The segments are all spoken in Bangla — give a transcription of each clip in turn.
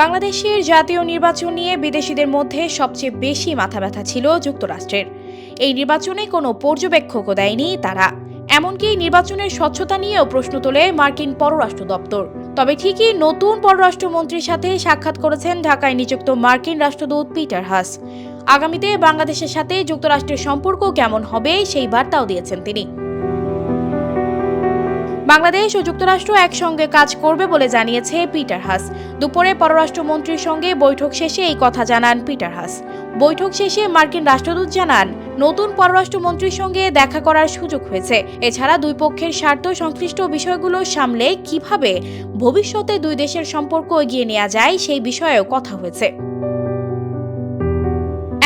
বাংলাদেশের জাতীয় নির্বাচন নিয়ে বিদেশিদের মধ্যে সবচেয়ে বেশি মাথা ব্যথা ছিল যুক্তরাষ্ট্রের। এই নির্বাচনে কোনো পর্যবেক্ষকও দেয়নি তারা। এমনকি নির্বাচনের স্বচ্ছতা নিয়েও প্রশ্ন তোলে মার্কিন পররাষ্ট্র দপ্তর। তবে ঠিকই নতুন পররাষ্ট্রমন্ত্রীর সাথে সাক্ষাৎ করেছেন ঢাকায় নিযুক্ত মার্কিন রাষ্ট্রদূত পিটার হাস। আগামীতে বাংলাদেশের সাথে যুক্তরাষ্ট্রের সম্পর্ক কেমন হবে সেই বার্তাও দিয়েছেন তিনি। বাংলাদেশ ও যুক্তরাষ্ট্র একসঙ্গে কাজ করবে বলে জানিয়েছে পিটার হাস। দুপুরে পররাষ্ট্রমন্ত্রীর সঙ্গে বৈঠক শেষে এই কথা জানান পিটার হাস। বৈঠক শেষে মার্কিন রাষ্ট্রদূত জানান, নতুন পররাষ্ট্রমন্ত্রীর সঙ্গে দেখা করার সুযোগ হয়েছে। এছাড়া দুই পক্ষের স্বার্থ সংশ্লিষ্ট বিষয়গুলো সামলে কীভাবে ভবিষ্যতে দুই দেশের সম্পর্ক এগিয়ে নেওয়া যায় সেই বিষয়েও কথা হয়েছে।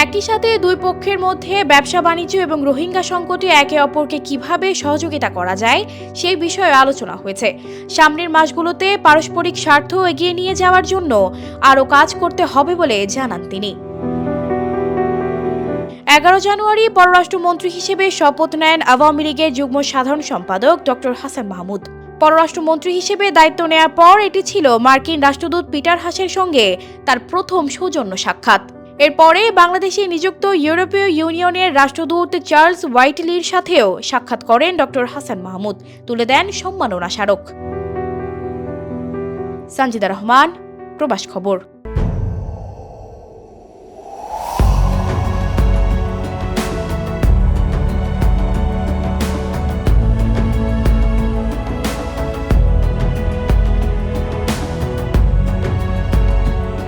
একই সাথে দুই পক্ষের মধ্যে ব্যবসা বাণিজ্য এবং রোহিঙ্গা সংকটে একে অপরকে কীভাবে সহযোগিতা করা যায়, সেই বিষয়ে আলোচনা হয়েছে। সামনের মাসগুলোতে পারস্পরিক স্বার্থ এগিয়ে নিয়ে যাওয়ার জন্য আরও কাজ করতে হবে বলে জানান তিনি। এগারো জানুয়ারি পররাষ্ট্রমন্ত্রী হিসেবে শপথ নেন আওয়ামী লীগের যুগ্ম সাধারণ সম্পাদক ডক্টর হাসান মাহমুদ। পররাষ্ট্রমন্ত্রী হিসেবে দায়িত্ব নেয়ার পর এটি ছিল মার্কিন রাষ্ট্রদূত পিটার হাসের সঙ্গে তার প্রথম সৌজন্য সাক্ষাৎ। এরপরে বাংলাদেশে নিযুক্ত ইউরোপীয় ইউনিয়নের রাষ্ট্রদূত চার্লস হোয়াইটলির সাথেও সাক্ষাৎ করেন ডক্টর হাসান মাহমুদ। তুলে দেন সম্মাননা স্মারক। সঞ্জিদা রহমান, প্রবাস খবর।